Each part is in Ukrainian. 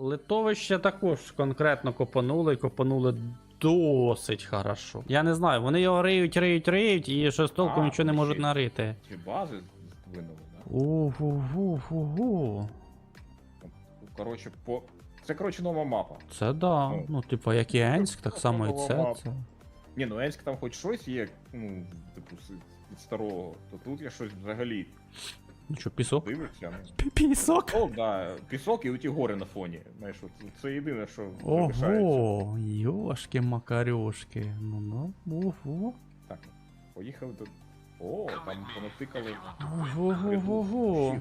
Литовище також конкретно копанули і копанули досить хорошо. Я не знаю, вони його риють, риють, риють і щось толком нічого не можуть нарити. Ці бази здвинули, да? Угу-гу-гу-гу. Коротше, по. Це коротше нова мапа. Це да. Ну, Ну, типу, як і Енськ, так само і це. Це. Ні, ну Енськ там хоч щось є, ну, типу, від старого, то тут я щось взагалі Ну що, пісок? дивишся. Ну. Пі- Пісок? О, да, пісок і оті гори на фоні. Знаєш, от, це єдине, що залишається. Ого, йошки макарюшки. Ну ну, ого. Так, поїхали тут. О, там понатикали. Ого-го-го-го.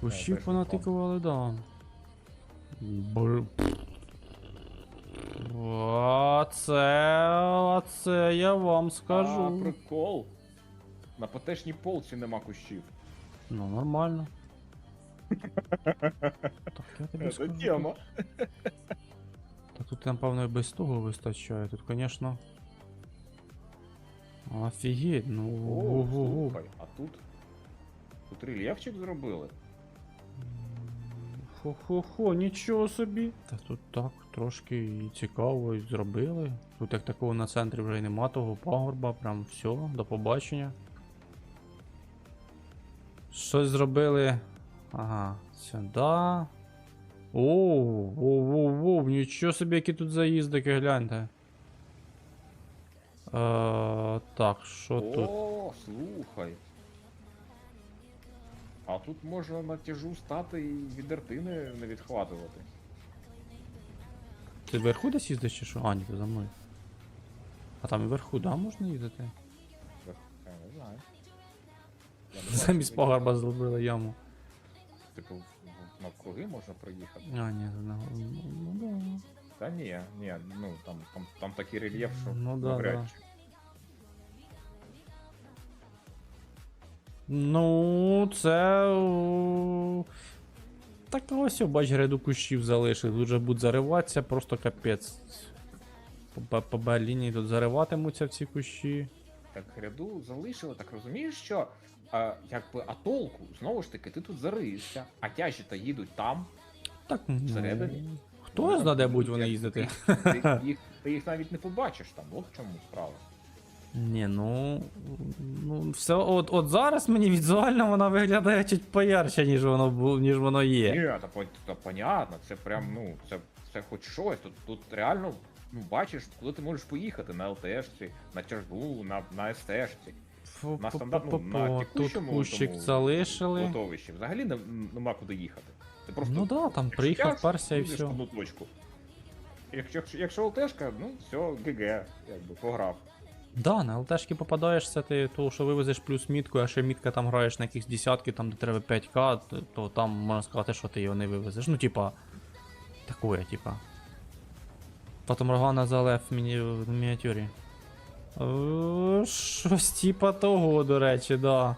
Кущів теж понатикували, да. Бр... А це, я вам А, скажу. прикол. На потешній полці нема кущів. Ну, нормально. Так, я тобі Це скажу. тема. Та тут, напевно, і без того вистачає. Тут, звісно. Офігеть, ну. О, ого-го. слухай, а тут. Тут рельєфчик зробили. Хо-хо-хо, нічого собі. Та тут так, трошки і цікаво і зробили. Тут як такого на центрі вже й нема того пагорба, прям все, до побачення. Щось зробили. Ага, сюди. Оу, воу, воу, воу, нічого собі, які тут заїздики, гляньте. Е, так, що тут? О, слухай. А тут можна на тяжу стати і від артини не відхватувати. Ти вверху десь їздиш чи що? А, ні, ти за мною. А там і вверху, да, можна їздити? Я не знаю. Замість бачу, пагорба зробили яму. Типу, навкруги можна проїхати. А, ні, це ну, да. Та ні, ні, ну там, там, там такий рельєф, що Ну да, навряд да. чи. Ну, це. о, Так ось, о, бач, ряду кущів залишили. Тут же будуть зариватися, просто капець. По, по, по Б тут зариватимуться в ці кущі. Так гряду залишили, так розумієш, що а, якби а толку, знову ж таки, ти тут зарився, а тяжі та їдуть там, Так, ну, Всередині? Хто знає, де будуть вони їздити? Ти, ти, їх, ти їх навіть не побачиш там, от в чому справа. Ні, ну. ну все, от, от зараз мені візуально вона виглядає чуть поярче, ніж воно бу- ніж воно є. Ні, та, пон- та понятно, це прям, ну, це, це хоч щось. Тут, тут реально, ну, бачиш, куди ти можеш поїхати на ЛТшці, на тяжбу, на, на СТшці. На стандартну, на Фу-фу-фу-фу. Тут текущому кущик тому залишили. Готовищі. Взагалі не, нема куди їхати. Ти просто Ну да, там якщо приїхав, тяж, перся і їдеш все. в одну точку. Якщо, якщо, якщо ЛТшка, ну все, ГГ, якби пограв. Да, на ЛТшки попадаєшся, ти того, що вивезеш плюс мітку, а ще мітка там граєш на якісь десятки, там де треба 5к, то- то там можна сказати, що ти його не вивезеш. Ну, типа. Такое, типа. Потім Рогана залев в, міні... в мініатюрі. Е, Щось типа того, до речі, да.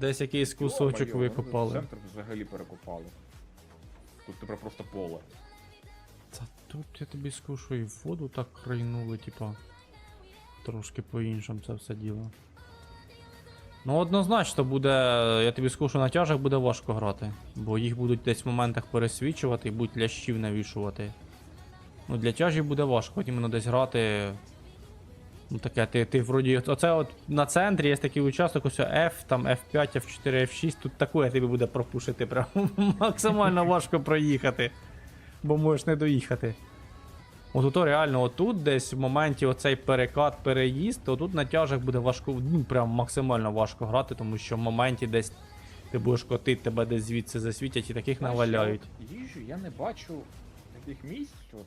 Десь якийсь кусочок викопали. Центр взагалі перекопали. Тут тепер просто поле. Та тут я тобі скажу, і воду так крайнули, типа. Трошки по-іншому це все діло. Ну, однозначно буде. Я тобі скажу, що на тяжах буде важко грати. Бо їх будуть десь в моментах пересвічувати і будуть лящів навішувати. Ну, для тяжів буде важко, от іменно десь грати. Ну таке, ти, ти вроді. Оце от на центрі є такий участок, ось F, там F5, F4, F6, тут таке тобі буде пропушити. Прям максимально важко проїхати. Бо можеш не доїхати. От ото реально отут десь в моменті оцей перекат, переїзд, то тут на тяжах буде важко, ну прям максимально важко грати, тому що в моменті десь ти будеш котити, тебе десь звідси засвітять і таких наваляють. Їжджу, я не бачу таких місць, от,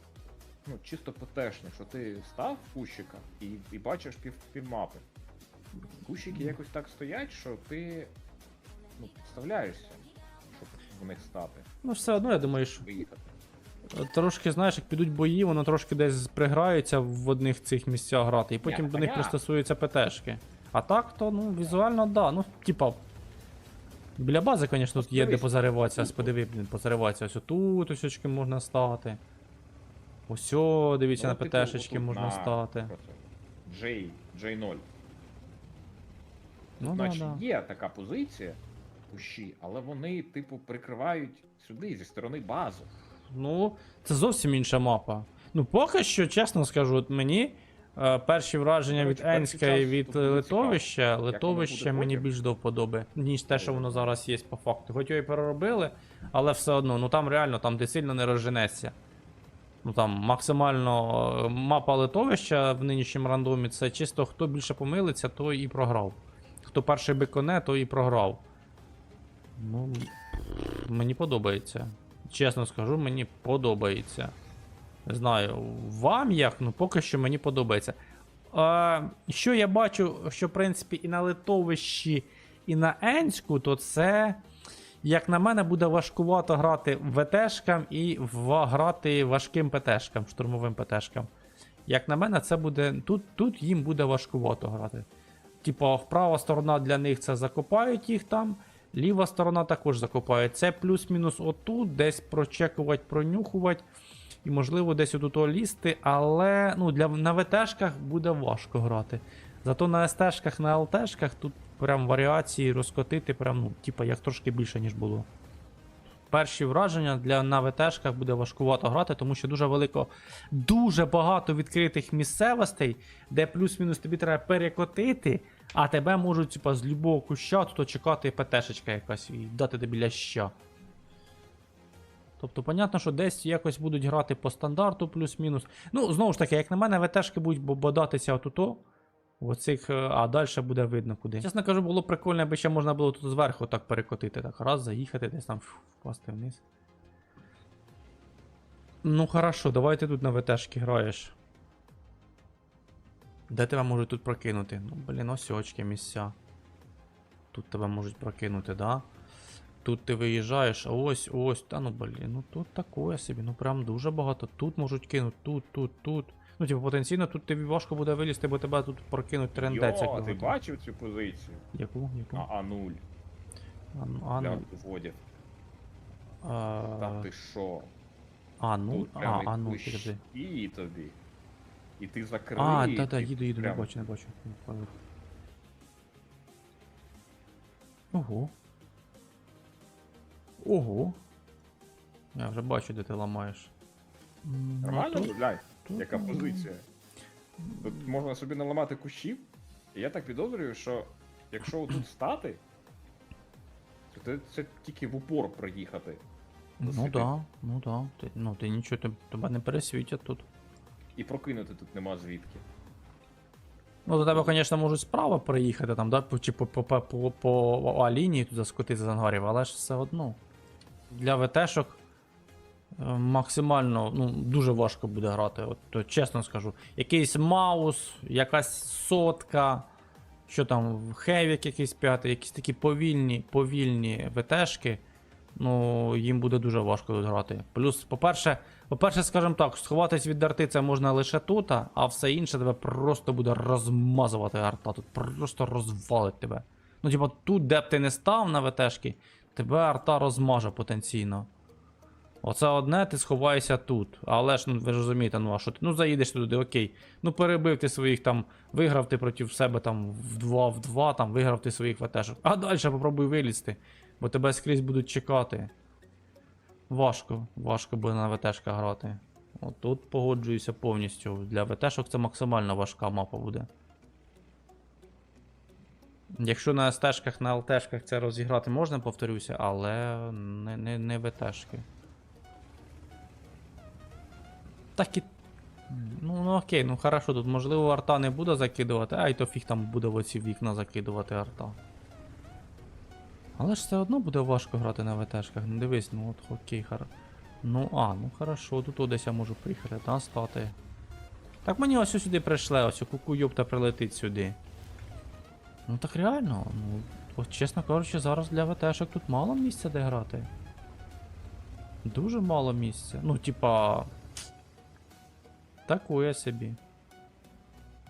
ну, чисто ПТшних, що ти став в кущика і, і бачиш пів, півмапи. Кущики якось так стоять, що ти ну, підставляєшся, щоб в них стати, Ну все одно, я думаю, що виїхати. трошки, знаєш, як підуть бої, воно трошки десь приграються в одних цих місцях грати, і потім Ні, до них понятно. пристосуються ПТшки. А так, то ну візуально, да. Ну, типа. Біля бази, звісно, тут є де позариватися, ось тут. подиви, блін, позариватися. Ось тут ось можна стати. Ось, о, дивіться, на типу, ПТшечки можна на- стати. J, J0. Ну, Значить, да. є така позиція, кущі, але вони, типу, прикривають сюди, зі сторони базу. Ну, це зовсім інша мапа. Ну, поки що, чесно скажу, от мені е, перші враження від Енська і від литовища, литовище мені більш до вподоби, ніж те, що воно зараз є по факту. Хоч його і переробили, але все одно, ну там реально, там ти сильно не розженешся. Ну там максимально е, мапа литовища в нинішньому рандомі це чисто хто більше помилиться, той і програв. Хто перший биконе, той і програв. Ну, мені подобається. Чесно скажу, мені подобається. Не знаю, вам як, ну поки що мені подобається. А, що я бачу, що в принципі і на литовищі, і на Енську, то це, як на мене, буде важкувато грати ВТшкам і в, грати важким ПТшкам, штурмовим ПТшкам. Як на мене, це буде. Тут, тут їм буде важкувато грати. Типа, права сторона для них це закопають їх там, ліва сторона також закопає. Це плюс-мінус отут, десь прочекувати, пронюхувати. І, можливо, десь отут лізти, але ну, для, на ВТшках буде важко грати. Зато на СТшках, на ЛТшках тут прям варіації розкотити, прям, ну, типа, як трошки більше, ніж було. Перші враження для на ВТшках буде важкувато грати, тому що дуже велико, дуже багато відкритих місцевостей, де плюс-мінус тобі треба перекотити, а тебе можуть типа, з любого куща тут чекати ПТшечка якась і дати тобі ляща. Тобто, понятно, що десь якось будуть грати по стандарту плюс-мінус. Ну, знову ж таки, як на мене, ВТшки будуть бодатися отуто. Оцих, е, а далі буде видно куди. Чесно кажу, було прикольно, якби ще можна було тут зверху так перекотити. Так, раз, заїхати, десь там впасти вниз. Ну хорошо, давай ти тут на ВТшки граєш. Де тебе можуть тут прокинути? Ну, блін, ось очки місця. Тут тебе можуть прокинути, да? Тут ти виїжджаєш, а ось, ось, та ну блін, ну тут такое собі, ну прям дуже багато. Тут можуть кинути, тут, тут, тут. Ну, типу, потенційно тут тобі важко буде вилізти, бо тебе тут прокинуть трендець. як Йо, ти його. бачив цю позицію? Яку? Яку? А, А0 А, а, Та ти що? а, ну, Тут а, прямо а, ну, кущ підожди. І тобі. І ти закрив. А, да-да, їду, їду, не бачу, не бачу. Не впевнений. Ого. Ого. Я вже бачу, де ти ламаєш. М, ну, Нормально тут- гуляй? Тут, Яка позиція? Тут можна собі наламати кущів. І я так підозрюю, що якщо тут стати, то це, це тільки в упор проїхати. Ну да, ну да. Ти, ну ти нічого, ти, тебе не пересвітять тут. І прокинути тут нема звідки. Ну, до тебе, звісно, можуть справа приїхати, там, да, по- чи по, по, по, по, по А лінії тут заскотити з ангарів, але ж все одно. Для ВТшок максимально ну, дуже важко буде грати. От, то, чесно скажу. Якийсь маус, якась сотка, що там, хевік якийсь п'ятий, якісь такі повільні, повільні ВТшки. Ну, їм буде дуже важко тут грати. Плюс, по-перше, по-перше, скажімо так, сховатись від арти це можна лише тут, а все інше тебе просто буде розмазувати арта. Тут просто розвалить тебе. Ну, типа, тут, де б ти не став на ВТшки, тебе арта розмаже потенційно. Оце одне, ти сховаєшся тут. Але ж, ну ви розумієте, ну а що ти? Ну заїдеш туди, окей. Ну перебив ти своїх там, виграв ти проти себе там в 2 в 2, там виграв ти своїх ВТшок. А далі попробуй вилізти, бо тебе скрізь будуть чекати. Важко, важко буде на ВТшках грати. От тут погоджуюся повністю. Для ВТшок це максимально важка мапа буде. Якщо на СТшках, на ЛТшках це розіграти можна, повторюся, але не, не, не ВТшки. Так і. Ну, ну окей, ну хорошо, тут можливо арта не буде закидувати, а й то фіг там буде в оці вікна закидувати арта. Але ж все одно буде важко грати на ВТшках. Ну дивись, ну от окей, хар... Ну а, ну хорошо, тут десь я можу приїхати, та стати. Так мені ось сюди прийшли, ось куку йопта прилетить сюди. Ну так реально, ну, от чесно кажучи, зараз для ВТшок тут мало місця де грати. Дуже мало місця. Ну, типа. Такое собі.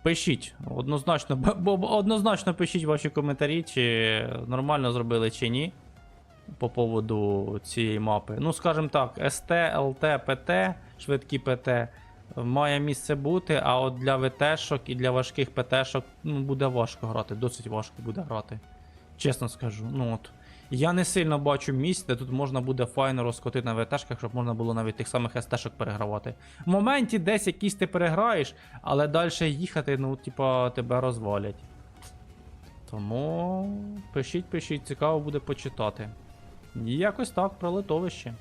Пишіть, однозначно, бо однозначно пишіть ваші коментарі, чи нормально зробили чи ні. По поводу цієї мапи. Ну, скажімо так, СТ, ЛТ, ПТ, швидкі ПТ має місце бути, а от для ВТшок і для важких ПТшок ну, буде важко грати, досить важко буде грати. Чесно скажу. Ну от. Я не сильно бачу місць, де тут можна буде файно розкотити на ВТшках, щоб можна було навіть тих самих СТшок перегравати. В моменті десь якісь ти переграєш, але далі їхати, ну, типа, тебе розвалять. Тому пишіть, пишіть, цікаво буде почитати. Якось так про литовище.